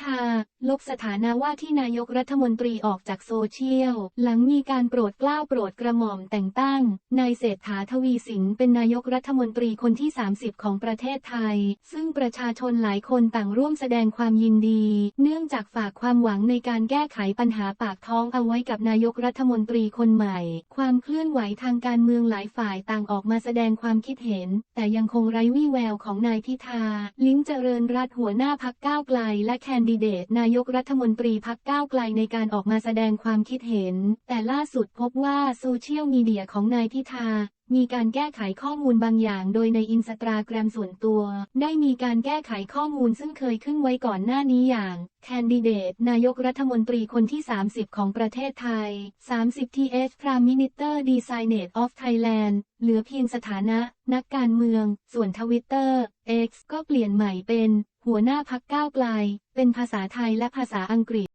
ธา ลบสถานะว่าที่นายกรัฐมนตรีออกจากโซเชียล หลังมีการโปรดเกล้าโปรดกระหม่อมแต่งตั้ง นายเศรษฐาทวีสินเป็นนายกรัฐมนตรีคนที่ 30 ของประเทศไทย ซึ่งประชาชนหลายคนต่างร่วมแสดงความยินดี เนื่องจากฝากความหวังในการแก้ไขปัญหาปากท้องเอาไว้กับนายกรัฐมนตรีคนใหม่ ความเคลื่อนไหวทางการเมืองหลายฝ่ายต่างออกมาแสดงความคิดเห็น แต่ยังคงไร้วี่แววของนายพิธา ลิ้มเจริญรัตหัวหน้าพักก้าวไกลและแคนดิเดตนายายกรัฐมนตรีพักก้าวไกลในการออกมาแสดงความคิดเห็น แต่ล่าสุดพบว่าโซเชียลมีเดียของนายพิธา มีการแก้ไขข้อมูลบางอย่าง โดยในอินสตาแกรมส่วนตัว ได้มีการแก้ไขข้อมูลซึ่งเคยขึ้นไว้ก่อนหน้านี้อย่างแคนดิเดต นายกรัฐมนตรีคนที่ 30 ของประเทศไทย 30 th Prime Minister Designate of Thailand เหลือเพียงสถานะ นักการเมือง ส่วนทวิตเตอร์ X ก็เปลี่ยนใหม่เป็น หัวหน้าพักก้าวไกล เป็นภาษาไทยและภาษาอังกฤษ